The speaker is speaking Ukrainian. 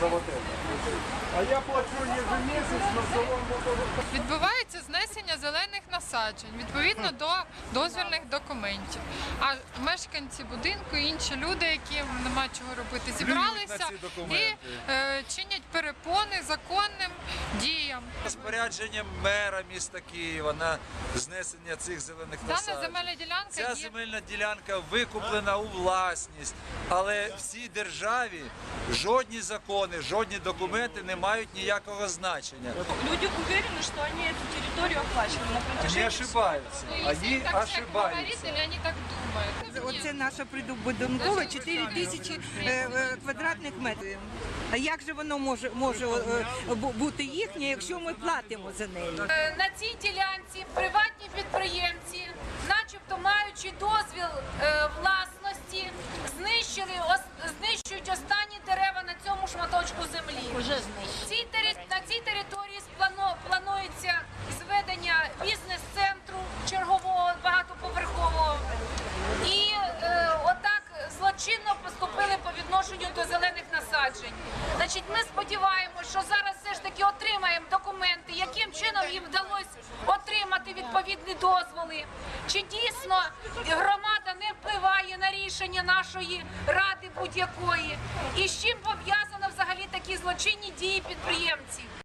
за вот это. А я плачу ежемесячно салон Відбувається зелених насаджень відповідно до дозвільних документів. А мешканці будинку, інші люди, яким нема чого робити, зібралися і е, чинять перепони законним діям. Розпорядженням мера міста Києва на знесення цих зелених Дана земельна ділянка Ця є земельна ділянка викуплена у власність, але в цій державі жодні закони, жодні документи не мають ніякого значення. Люди уверены, что они эту территорию оплачивали на Вони протяжении. Ну, так ошибаються. говорить, или они так думают? Оце наша прибудинкова 4 тисячі е, е, квадратних метрів. А як же воно може, може е, бути їхнє, якщо ми платимо за неї? На цій ділянці приватні підприємці, начебто маючи дозвіл власності, знищили знищують останні дерева на цьому шматочку землі. На цій території зелених. Значить, ми сподіваємося, що зараз все ж таки отримаємо документи, яким чином їм вдалося отримати відповідні дозволи. Чи дійсно громада не впливає на рішення нашої ради будь-якої? І з чим пов'язано взагалі такі злочинні дії підприємців?